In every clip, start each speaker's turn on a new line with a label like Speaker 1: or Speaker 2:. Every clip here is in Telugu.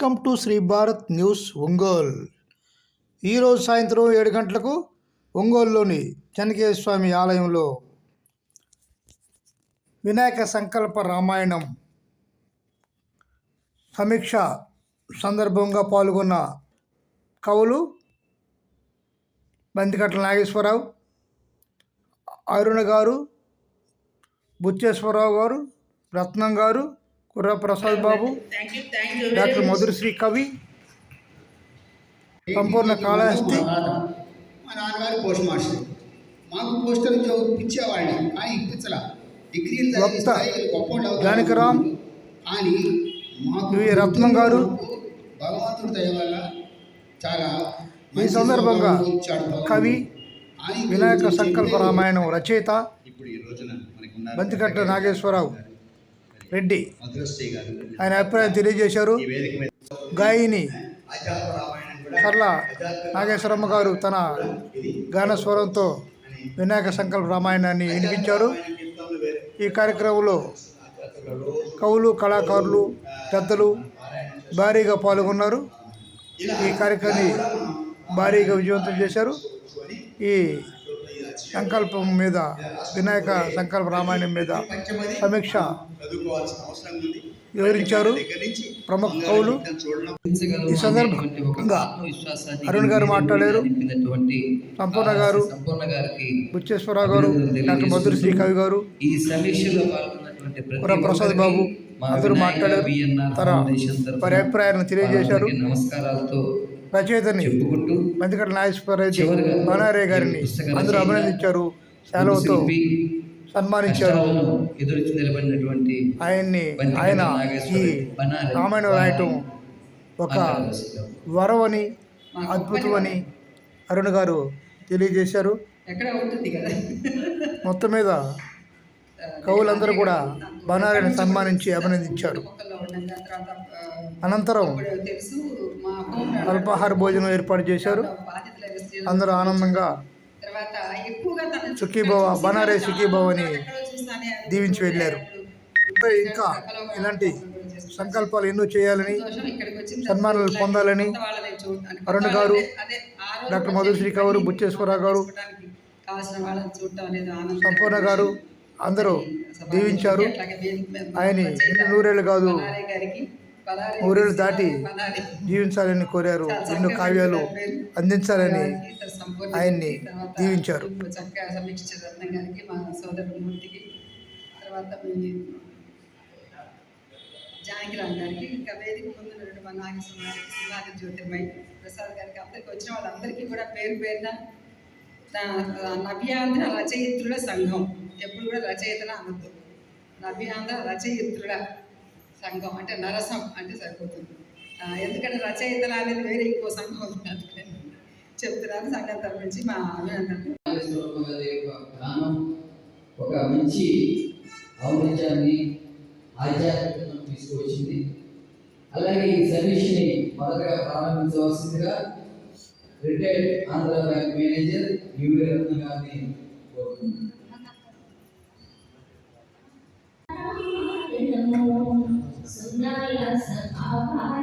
Speaker 1: Welcome to Shri Bharat news Ongole. ఈరోజు సాయంత్రం ఏడు గంటలకు ఒంగోలులోని చెన్నకేశ్వర స్వామి ఆలయంలో వినాయక సంకల్ప రామాయణం సమీక్ష సందర్భంగా పాల్గొన్న కవులు బంతికట్ల నాగేశ్వరరావు అరుణ గారు బుచ్చేశ్వరరావు గారు రత్నం గారు కుర్ర ప్రసాద్ బాబు డాక్టర్ మధురశ్రీ కవి సంపూర్ణ కాళహస్తి
Speaker 2: మా నాన్నగారు పోస్ట్ మాస్టర్ మాకు పోస్టర్ ఉద్యోగం ఇచ్చేవాడిని కానీ ఇప్పించలా డిగ్రీలు.
Speaker 1: జానకిరామ్
Speaker 2: కానీ మాకు.
Speaker 1: రత్నం గారు
Speaker 2: భగవంతుడి దయ వల్ల చాలా
Speaker 1: ఈ సందర్భంగా. కవి వినాయక సంకల్ప రామాయణం రచయిత
Speaker 2: ఇప్పుడు ఈ రోజున మనకి
Speaker 1: బంతికట్ల నాగేశ్వరరావు రెడ్డి ఆయన అభిప్రాయం తెలియజేశారు. గాయని కర్ల నాగేశ్వరమ్మ గారు తన గాన స్వరంతో వినాయక సంకల్ప రామాయణాన్ని వినిపించారు. ఈ కార్యక్రమంలో కవులు కళాకారులు పెద్దలు భారీగా పాల్గొన్నారు. ఈ కార్యక్రమాన్ని భారీగా విజయవంతం చేశారు. ఈ సంకల్పం మీద వినాయక సంకల్ప రామాయణం మీద సమీక్ష వివరించారు ప్రముఖ కవులు. ఈ సందర్భంగా అరుణ్ గారు మాట్లాడారు. సంపూర్ణ గారు బుచ్చేశ్వరరావు గారు డాక్టర్ మధుర శ్రీకవి గారు ప్రసాద్ బాబు అందరూ మాట్లాడారు. తన వారి అభిప్రాయాలను తెలియజేశారు.
Speaker 3: నమస్కారాలతో
Speaker 1: రచయితని నాగేశ్వరరావు
Speaker 3: చివరిగా
Speaker 1: బనారే గారిని అందరూ అభినందించారు. సెలవుతో సన్మానించారు.
Speaker 3: ఎదుర్చి నిలబడినటువంటి
Speaker 1: ఆయన్ని ఆయన ఈ రామాయణం రాయటం ఒక. వరవని అద్భుతమని అరుణ్ గారు తెలియజేశారు. మొత్తం మీద కవులందరూ కూడా బనారిని సన్మానించి అభినందించారు. అనంతరం అల్పాహార భోజనం ఏర్పాటు చేశారు. అందరూ ఆనందంగా సుఖీభవ, బనారే
Speaker 4: సుఖీభవని
Speaker 1: దీవించి వెళ్ళారు. ఇంకా ఇలాంటి సంకల్పాలు ఎన్నో చేయాలని సన్మానాలు పొందాలని అరుణ్ గారు, డాక్టర్ మధుశ్రీ గారు బుచ్చేశ్వరరావు గారు, సంపూర్ణ గారు అందరూ దీవించారు. ఎన్ని నూరేళ్ళు కాదు. నూరేళ్ళు దాటి జీవించాలని కోరారు. ఎన్నో కావ్యాలు. అందించాలని ఆయన్ని దీవించారు.
Speaker 4: రత్నం గారికి ఇంకా వేదిక ముందు ఉన్నటువంటి మా నాగేశ్వర గారికి ప్రసాద్ గారికి అందరికి వచ్చిన వాళ్ళందరికీ కూడా పేరు పేరున నవ్యాంధ్ర రచయిత్రుల సంఘం. ఎప్పుడు కూడా రచయితల అనద్దు. నవ్యాంధ్ర రచయిత్రుల సంఘం అంటే నరసం అంటే సరిపోతుంది. ఎందుకంటే రచయితల అనేది వేరే ఎక్కువ సంఘం అవుతుంది చెప్తున్నాను సంఘం తరపు మా
Speaker 3: అభినందన ఒక మంచి ఔన్నత్యాన్ని ఆధ్యాత్మికతను తీసుకువచ్చింది. అలాగే ఈ సర్వీస్ని మొదటగా ప్రారంభించవలసిందిగా retired Andhra bank manager Yuvaratna గారిని కోరుతున్నాను
Speaker 5: వినాయక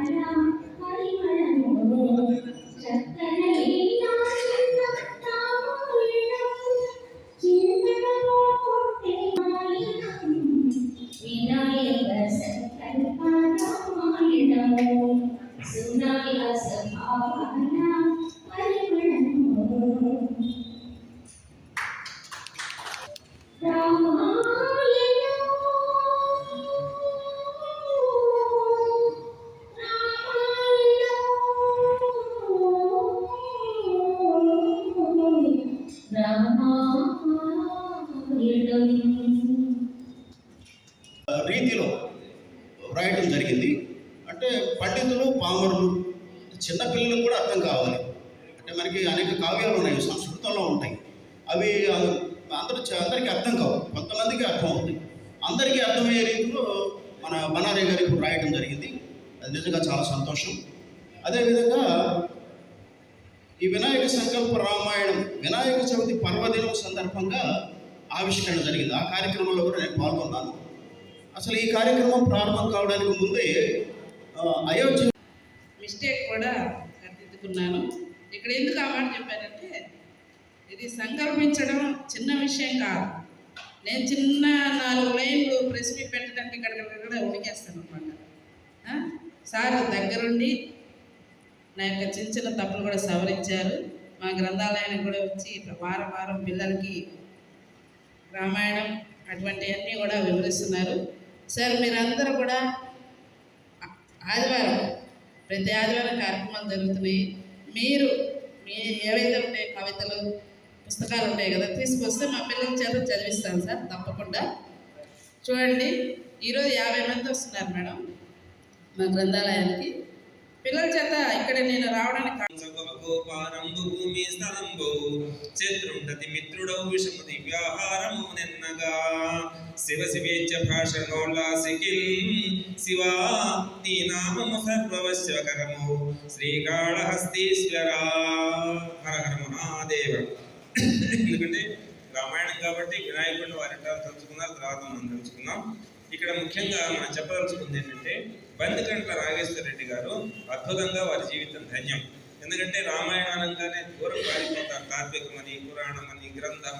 Speaker 2: పామరులు. చిన్నపిల్లలకు కూడా అర్థం కావాలి. అంటే మనకి అనేక కావ్యాలు ఉన్నాయి సంస్కృతంలో ఉంటాయి. అవి అందరూ అందరికీ అర్థం కావు. కొంతమందికి అర్థం అవుతుంది అందరికీ అర్థమయ్యే రీతిలో మన బనారే గారు ఇప్పుడు రాయడం జరిగింది. అది నిజంగా చాలా సంతోషం. అదేవిధంగా ఈ వినాయక సంకల్ప రామాయణం వినాయక చవితి పర్వదినం సందర్భంగా ఆవిష్కరణ జరిగింది. ఆ కార్యక్రమంలో కూడా నేను పాల్గొన్నాను. అసలు ఈ కార్యక్రమం ప్రారంభం కావడానికి ముందే అయోధ్య
Speaker 6: మిస్టేక్ కూడా సరిదిద్దుకున్నాను. ఇక్కడ ఎందుకు ఆ మాట చెప్పానంటే ఇది సంకల్పించడం చిన్న విషయం కాదు. నేను చిన్న నాలుగు లైన్లు ప్రెస్ మీట్ పెట్టడానికి ఇక్కడ ఉడికేస్తాను అనమాట సార్ దగ్గరుండి నా యొక్క చిన్న చిన్న తప్పులు కూడా సవరించారు. మా గ్రంథాలయానికి కూడా వచ్చి ఇట్లా వారం వారం పిల్లలకి రామాయణం అటువంటివన్నీ కూడా వివరిస్తున్నారు. సార్ మీరందరూ కూడా ఆదివారం ప్రతి ఆదివారం కార్యక్రమాలు జరుగుతున్నాయి మీరు మీ ఏవైతే ఉంటాయి కవితలు పుస్తకాలు ఉంటాయి కదా తీసుకొస్తే మా పిల్లల చేత చదివిస్తాను సార్ తప్పకుండా. చూడండి ఈరోజు యాభై మంది వస్తున్నారు మేడం మా గ్రంథాలయానికి. పిల్లల చేత ఇక్కడ నేను రావడానికి
Speaker 7: భూమి స్థలంబు శత్రుండతి మిత్రుడౌ విషము దివ్యాహారము నిన్నగా. శివ శివేచ్ఛ భాషణోల్లాసికిల్ శివా నీ నామము సర్వవశ్యకరము. శ్రీకాళహస్తీశ్వర. హర హర మహాదేవ. ఎందుకంటే రామాయణం కాబట్టి వినాయకుడిని వారి తలుచుకున్నారు తర్వాత మనం తలుచుకున్నాం. ఇక్కడ ముఖ్యంగా మనం చెప్పదలుచుకుంది ఏంటంటే బందికంట్ల నాగేశ్వర రెడ్డి గారు అద్భుతంగా వారి జీవితం ధన్యం. ఎందుకంటే రామాయణానంగానే దూరం పారిపోతారు కార్తీకమని పురాణమని గ్రంథం